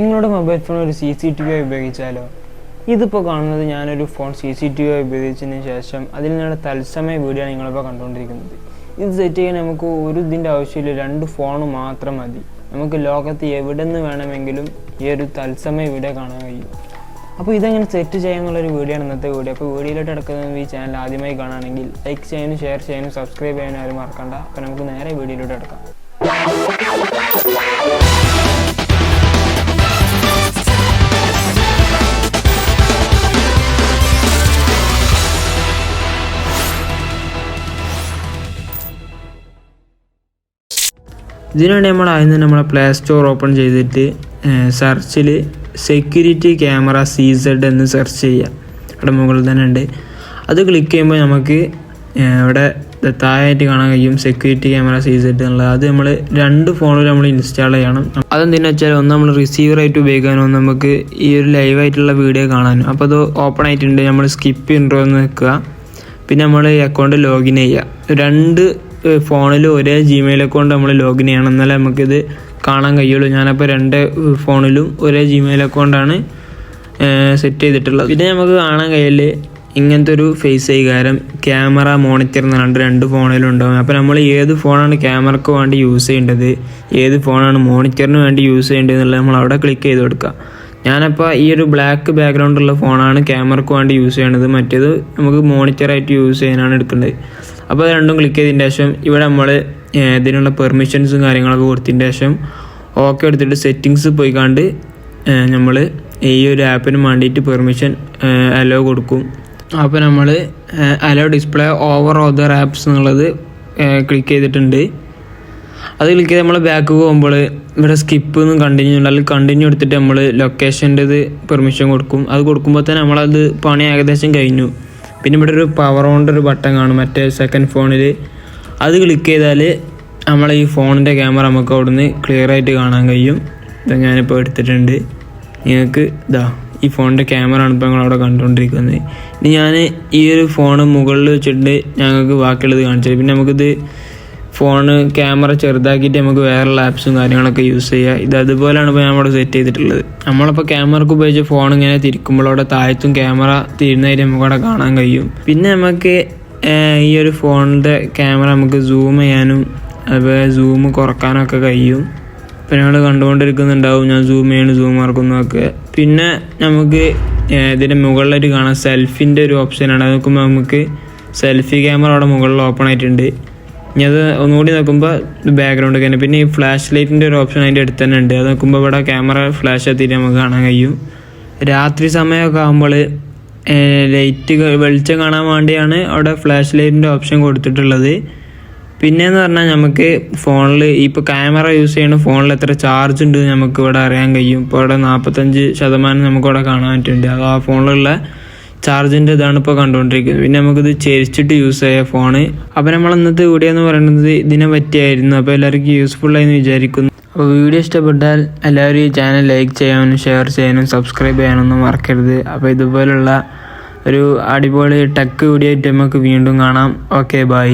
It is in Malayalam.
നിങ്ങളുടെ മൊബൈൽ ഫോൺ ഒരു സി സി ടി വി ഉപയോഗിച്ചാലോ? ഇതിപ്പോൾ കാണുന്നത് ഞാനൊരു phone C C T V ഉപയോഗിച്ചതിന് ശേഷം അതിൽ നിന്നുള്ള തത്സമയ വീഡിയോ നിങ്ങളിപ്പോൾ കണ്ടുകൊണ്ടിരിക്കുന്നത്. ഇത് സെറ്റ് ചെയ്യാൻ നമുക്ക് ഒരു ഇതിന്റെ ആവശ്യമില്ല. രണ്ട് ഫോൺ മാത്രം മതി. നമുക്ക് ലോകത്ത് എവിടെ നിന്ന് വേണമെങ്കിലും ഈ ഒരു തത്സമയ വീഡിയോ കാണാൻ കഴിയും. അപ്പോൾ ഇതെങ്ങനെ സെറ്റ് ചെയ്യാനുള്ളൊരു വീഡിയോ ആണ് ഇന്നത്തെ വീഡിയോ. അപ്പോൾ വീഡിയോയിലോട്ട് എടുക്കുന്നത് ഈ ചാനൽ ആദ്യമായി കാണുകയാണെങ്കിൽ ലൈക്ക് ചെയ്യാനും ഷെയർ ചെയ്യാനും സബ്സ്ക്രൈബ് ചെയ്യാനും ആരും മറക്കണ്ട. അപ്പോൾ നമുക്ക് നേരെ വീഡിയോയിലോട്ട് എടുക്കാം ഇതിനുവേണ്ടി നമ്മൾ ആദ്യം തന്നെ നമ്മളെ പ്ലേ സ്റ്റോർ ഓപ്പൺ ചെയ്തിട്ട് സെർച്ചിൽ സെക്യൂരിറ്റി ക്യാമറ സി സെഡ് എന്ന് സെർച്ച് ചെയ്യുക അവിടെ മുകളിൽ തന്നെ ഉണ്ട്. അത് ക്ലിക്ക് ചെയ്യുമ്പോൾ നമുക്ക് ഇവിടെ താഴെയായിട്ട് കാണാൻ കഴിയും സെക്യൂരിറ്റി ക്യാമറ സി സെഡ് എന്നുള്ളത്. അത് നമ്മൾ രണ്ട് ഫോണിൽ നമ്മൾ ഇൻസ്റ്റാൾ ചെയ്യണം. അതെന്തിനാ വെച്ചാൽ ഒന്ന് നമ്മൾ റിസീവറായിട്ട് ഉപയോഗിക്കാനും ഒന്ന് നമുക്ക് ഈ ഒരു ലൈവായിട്ടുള്ള വീഡിയോ കാണാനും. അപ്പോൾ അത് ഓപ്പൺ ആയിട്ടുണ്ട്. നമ്മൾ സ്കിപ്പ് ഇൻട്രോ എന്ന് വെക്കുക പിന്നെ നമ്മൾ അക്കൗണ്ട് ലോഗിൻ ചെയ്യുക. രണ്ട് ഫോണിൽ ഒരേ ജിമെയിൽ അക്കൗണ്ട് നമ്മൾ ലോഗിൻ ചെയ്യണം. എന്നാലേ നമുക്കിത് കാണാൻ കഴിയുള്ളൂ. ഞാനപ്പോൾ രണ്ട് ഫോണിലും ഒരേ ജിമെയിൽ അക്കൗണ്ടാണ് സെറ്റ് ചെയ്തിട്ടുള്ളത്. പിന്നെ നമുക്ക് കാണാൻ കഴിയില്ല ഇങ്ങനത്തെ ഒരു ഫേസ് വികാരം ക്യാമറ മോണിറ്റർ എന്ന് രണ്ട് ഫോണിലും അപ്പോൾ നമ്മൾ ഏത് ഫോണാണ് ക്യാമറക്ക് വേണ്ടി യൂസ് ചെയ്യേണ്ടത്? ഏത് ഫോണാണ് മോണിറ്ററിന് വേണ്ടി യൂസ് ചെയ്യേണ്ടത് എന്നുള്ളത് നമ്മൾ അവിടെ ക്ലിക്ക് ചെയ്ത് കൊടുക്കുക ഞാനപ്പോൾ ഈ ഒരു ബ്ലാക്ക് ബാക്ക്ഗ്രൗണ്ടുള്ള ഫോണാണ് ക്യാമറക്ക് വേണ്ടി യൂസ് ചെയ്യണത്. മറ്റേത് നമുക്ക് മോണിറ്ററായിട്ട് യൂസ് ചെയ്യാനാണ് എടുക്കേണ്ടത്. അപ്പോൾ അത് രണ്ടും ക്ലിക്ക് ചെയ്തതിന്റെ ശേഷം ഇവിടെ നമ്മൾ ഇതിനുള്ള പെർമിഷൻസും കാര്യങ്ങളൊക്കെ കൊടുത്തതിന്റെ ശേഷം ഓക്കെ എടുത്തിട്ട് സെറ്റിങ്സ് പോയി കണ്ട് നമ്മൾ ഈ ഒരു ആപ്പിന് വേണ്ടിയിട്ട് പെർമിഷൻ അലോ കൊടുക്കും. അപ്പോൾ നമ്മൾ allow display over other apps എന്നുള്ളത് ക്ലിക്ക് ചെയ്തിട്ടുണ്ട്. അത് ക്ലിക്ക് ചെയ്ത് നമ്മൾ ബാക്ക് പോകുമ്പോൾ ഇവിടെ സ്കിപ്പ് എന്നും കണ്ടിന്യൂ ഉണ്ട് അല്ലെങ്കിൽ കണ്ടിന്യൂ എടുത്തിട്ട് നമ്മൾ ലൊക്കേഷന്റെത് പെർമിഷൻ കൊടുക്കും. അത് കൊടുക്കുമ്പോൾ തന്നെ നമ്മളത് പണി ഏകദേശം കഴിഞ്ഞു. പിന്നെ ഇവിടെ ഒരു പവർ ഓണിന്റെ ഒരു ബട്ടൺ കാണും. മറ്റേ സെക്കൻഡ് ഫോണിൽ അത് ക്ലിക്ക് ചെയ്താൽ നമ്മളെ ഈ ഫോണിന്റെ ക്യാമറ നമുക്ക് അവിടുന്ന് ക്ലിയർ ആയിട്ട് കാണാൻ കഴിയും. ഇത് ഞാനിപ്പോൾ എടുത്തിട്ടുണ്ട്. നിങ്ങൾക്ക് ഇതാ ഈ ഫോണിന്റെ ക്യാമറ ആണ് ഇപ്പോൾ ഞങ്ങൾ അവിടെ കണ്ടുകൊണ്ടിരിക്കുന്നത്. ഇനി ഞാൻ ഈ ഒരു ഫോൺ മുകളിൽ വെച്ചിട്ട് ഞങ്ങൾക്ക് ബാക്കിയുള്ളത് കാണിച്ചത് പിന്നെ നമുക്കിത് ഫോണ് ക്യാമറ ചെറുതാക്കിയിട്ട് നമുക്ക് വേറെയുള്ള ആപ്സും കാര്യങ്ങളൊക്കെ യൂസ് ചെയ്യുക ഇത് അതുപോലെയാണ് ഇപ്പോൾ നമ്മുടെ സെറ്റ് ചെയ്തിട്ടുള്ളത്. നമ്മളിപ്പോൾ ക്യാമറക്ക് ഉപയോഗിച്ച് ഫോൺ ഇങ്ങനെ തിരിക്കുമ്പോൾ അവിടെ താഴത്തും ക്യാമറ തിരുന്നതായിട്ട് നമുക്ക് അവിടെ കാണാൻ കഴിയും. പിന്നെ നമുക്ക് ഈ ഒരു ഫോണിന്റെ ക്യാമറ നമുക്ക് സൂം ചെയ്യാനും അതുപോലെ സൂം കുറക്കാനൊക്കെ കഴിയും. ഇപ്പം ഞങ്ങൾ കണ്ടുകൊണ്ടിരിക്കുന്നുണ്ടാവും ഞാൻ സൂം ചെയ്യണം സൂം മറക്കുന്നതൊക്കെ പിന്നെ നമുക്ക് ഇതിന്റെ മുകളിലായിട്ട് കാണാം സെൽഫിന്റെ ഒരു ഓപ്ഷനാണ് അത് നോക്കുമ്പോൾ നമുക്ക് സെൽഫി ക്യാമറ അവിടെ മുകളിൽ ഓപ്പൺ ആയിട്ടുണ്ട്. അത് ഒന്നുകൂടി നോക്കുമ്പോൾ ബാക്ക്ഗ്രൗണ്ട് തന്നെ. പിന്നെ ഈ ഫ്ലാഷ് ലൈറ്റിന്റെ ഒരു ഓപ്ഷൻ അതിന്റെ അടുത്ത് തന്നെ ഉണ്ട്. അത് നോക്കുമ്പോൾ ഇവിടെ ക്യാമറ ഫ്ലാഷ് എത്തിയിട്ട് നമുക്ക് കാണാൻ കഴിയും. രാത്രി സമയമൊക്കെ ആകുമ്പോൾ ലൈറ്റ് വെളിച്ചം കാണാൻ വേണ്ടിയാണ് അവിടെ ഫ്ലാഷ് ലൈറ്റിന്റെ ഓപ്ഷൻ കൊടുത്തിട്ടുള്ളത്. പിന്നെന്ന് പറഞ്ഞാൽ നമുക്ക് ഫോണിൽ ഇപ്പോൾ ക്യാമറ യൂസ് ചെയ്യണ ഫോണിൽ എത്ര ചാർജ് ഉണ്ട് നമുക്ക് ഇവിടെ അറിയാൻ കഴിയും. ഇപ്പോൾ ഇവിടെ നാൽപ്പത്തഞ്ച് ശതമാനം നമുക്കിവിടെ കാണാൻ പറ്റുന്നുണ്ട്. അത് ആ ഫോണിലുള്ള ചാർജിന്റെ ഇതാണ് ഇപ്പോൾ കണ്ടുകൊണ്ടിരിക്കുന്നത് പിന്നെ നമുക്കിത് ചെരിച്ചിട്ട് യൂസ് ചെയ്യാം ഫോണ് അപ്പോൾ നമ്മൾ ഇന്നത്തെ വീഡിയോ എന്ന് പറയുന്നത് ഇതിനെ പറ്റിയായിരുന്നു. അപ്പോൾ എല്ലാവർക്കും യൂസ്ഫുൾ എന്ന് വിചാരിക്കുന്നു. അപ്പോൾ വീഡിയോ ഇഷ്ടപ്പെട്ടാൽ എല്ലാവരും ഈ ചാനൽ ലൈക്ക് ചെയ്യാനും ഷെയർ ചെയ്യാനും സബ്സ്ക്രൈബ് ചെയ്യാനൊന്നും മറക്കരുത്. അപ്പോൾ ഇതുപോലുള്ള ഒരു അടിപൊളി ടെക് വീഡിയോ ആയിട്ട് നമുക്ക് വീണ്ടും കാണാം. Okay bye